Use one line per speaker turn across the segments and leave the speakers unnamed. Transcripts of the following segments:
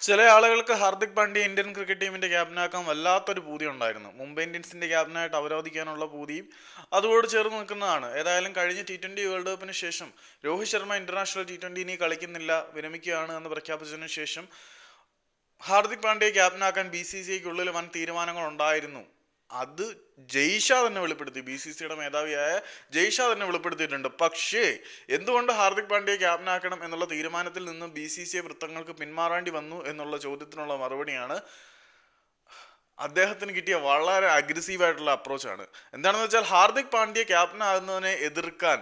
ചില ആളുകൾക്ക് Hardik Pandya Indian cricket ടീമിന്റെ ക്യാപ്റ്റനാക്കാൻ വല്ലാത്തൊരു പൂതി ഉണ്ടായിരുന്നു മുംബൈ ഇന്ത്യൻസിന്റെ ക്യാപ്റ്റനായിട്ട് അവരോധിക്കാനുള്ള പൂതിയും അതോട് ചേർന്ന് നിൽക്കുന്നതാണ്. ഏതായാലും കഴിഞ്ഞ ടി ട്വന്റി വേൾഡ് കപ്പിന് ശേഷം Rohit Sharma international T twenty ഇനി കളിക്കുന്നില്ല വിരമിക്കുകയാണ് എന്ന് പ്രഖ്യാപിച്ചതിനു ശേഷം ഹാർദിക് പാണ്ഡ്യയെ ക്യാപ്റ്റനാക്കാൻ ബി സി സി ഐക്കുള്ളിൽ വൻ തീരുമാനങ്ങൾ ഉണ്ടായിരുന്നു അത് ജയ്ഷാ തന്നെ വെളിപ്പെടുത്തി. ബി സി സിയുടെ മേധാവിയായ ജയ്ഷാ തന്നെ വെളിപ്പെടുത്തിയിട്ടുണ്ട്. പക്ഷേ എന്തുകൊണ്ട് ഹാർദിക് പാണ്ഡ്യയെ ക്യാപ്റ്റനാക്കണം എന്നുള്ള തീരുമാനത്തിൽ നിന്ന് ബി സി സി വൃത്തങ്ങൾക്ക് പിന്മാറേണ്ടി വന്നു എന്നുള്ള ചോദ്യത്തിനുള്ള മറുപടിയാണ് അദ്ദേഹത്തിന് കിട്ടിയ വളരെ അഗ്രസീവ് ആയിട്ടുള്ള അപ്രോച്ചാണ് എന്താണെന്ന് വെച്ചാൽ ഹാർദിക് പാണ്ഡ്യ ക്യാപ്റ്റൻ ആകുന്നതിനെ എതിർക്കാൻ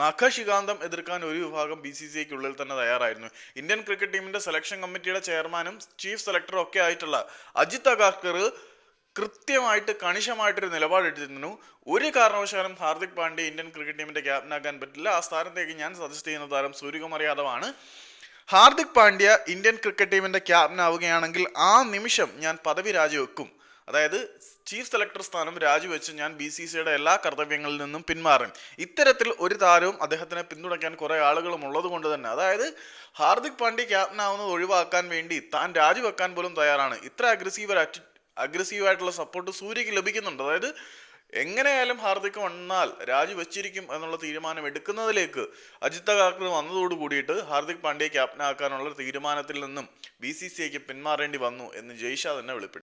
നഖശികാന്തം എതിർക്കാൻ ഒരു വിഭാഗം ബി സി സി തന്നെ തയ്യാറായിരുന്നു. ഇന്ത്യൻ ക്രിക്കറ്റ് ടീമിന്റെ സെലക്ഷൻ കമ്മിറ്റിയുടെ ചെയർമാനും ചീഫ് സെലക്ടറും ഒക്കെ ആയിട്ടുള്ള അജിത് അഗാർക്കർ കൃത്യമായിട്ട് കണിശമായിട്ടൊരു നിലപാടെടുത്തിരുന്നു. ഒരു കാരണവശാലും ഹാർദിക് പാണ്ഡ്യ ഇന്ത്യൻ ക്രിക്കറ്റ് ടീമിന്റെ ക്യാപ്റ്റനാക്കാൻ പറ്റില്ല. ആ സ്ഥാനത്തേക്ക് ഞാൻ സജസ്റ്റ് ചെയ്യുന്ന താരം സൂര്യകുമാർ യാദവാണ് ഹാർദിക് പാണ്ഡ്യ ഇന്ത്യൻ ക്രിക്കറ്റ് ടീമിന്റെ ക്യാപ്റ്റൻ ആവുകയാണെങ്കിൽ ആ നിമിഷം ഞാൻ പദവി രാജിവെക്കും. അതായത് ചീഫ് സെലക്ടർ സ്ഥാനം രാജിവെച്ച് ഞാൻ ബി സി സിയുടെ എല്ലാ കർത്തവ്യങ്ങളിൽ നിന്നും പിന്മാറും ഇത്തരത്തിൽ ഒരു താരവും അദ്ദേഹത്തിനെ പിന്തുണയ്ക്കാൻ കുറേ ആളുകളും ഉള്ളത് കൊണ്ട് തന്നെ. അതായത് ഹാർദിക് പാണ്ഡ്യ ക്യാപ്റ്റനാവുന്നത് ഒഴിവാക്കാൻ വേണ്ടി താൻ രാജിവെക്കാൻ പോലും തയ്യാറാണ്. ഇത്ര അഗ്രസീവ് അഗ്രസീവ് ആയിട്ടുള്ള സപ്പോർട്ട് സൂര്യക്ക് ലഭിക്കുന്നുണ്ട്. അതായത് എങ്ങനെയായാലും ഹാർദിക് വന്നാൽ രാജി വെച്ചിരിക്കും എന്നുള്ള തീരുമാനം എടുക്കുന്നതിലേക്ക് അജിത് കാക്കർ വന്നതോട് കൂടിയിട്ട് ഹാർദിക് പാണ്ഡ്യയെ ക്യാപ്റ്റനാക്കാനുള്ള തീരുമാനത്തിൽ നിന്നും ബി സി സി ഐക്ക് പിന്മാറേണ്ടി വന്നു എന്ന് ജയ്ഷ തന്നെ വെളിപ്പെടുത്തി.